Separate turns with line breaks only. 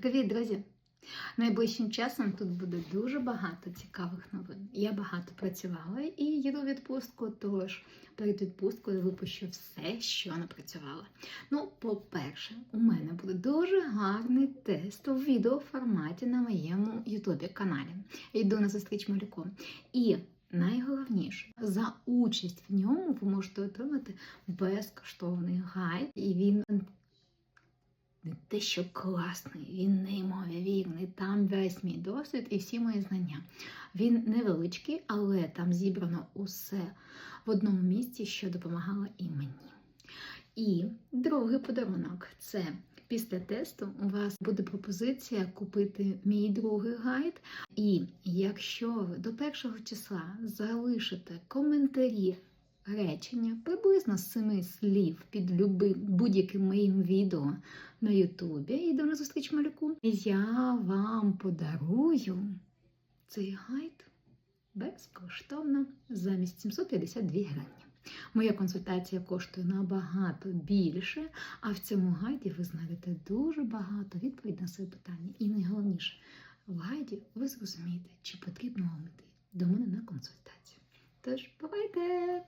Привіт, друзі! Найближчим часом тут буде дуже багато цікавих новин. Я багато працювала і їду в відпустку, тож перед відпусткою випущу все, що напрацювала. Ну, по-перше, у мене буде дуже гарний тест у відеоформаті на моєму ютубі каналі. Йду на зустріч малюком. І Найголовніше, за участь в ньому ви можете отримати безкоштовний гайд, і він не те, що класний, він неймовірний. Там весь мій досвід і всі мої знання. Він невеличкий, але там зібрано усе в одному місці, що допомагало і мені. І другий подарунок це після тесту у вас буде пропозиція купити мій другий гайд. І якщо ви до першого числа залишите коментарі речення приблизно з семи слів під будь-яким моїм відео на Ютубі «Йду на зустріч малюку, я вам подарую цей гайд безкоштовно замість 752 гривні. Моя консультація коштує набагато більше, а в цьому гайді ви знайдете дуже багато відповідей на свої питання. І найголовніше, в гайді ви зрозумієте, чи потрібно вам йти до мене на консультацію. Тож, бувайте!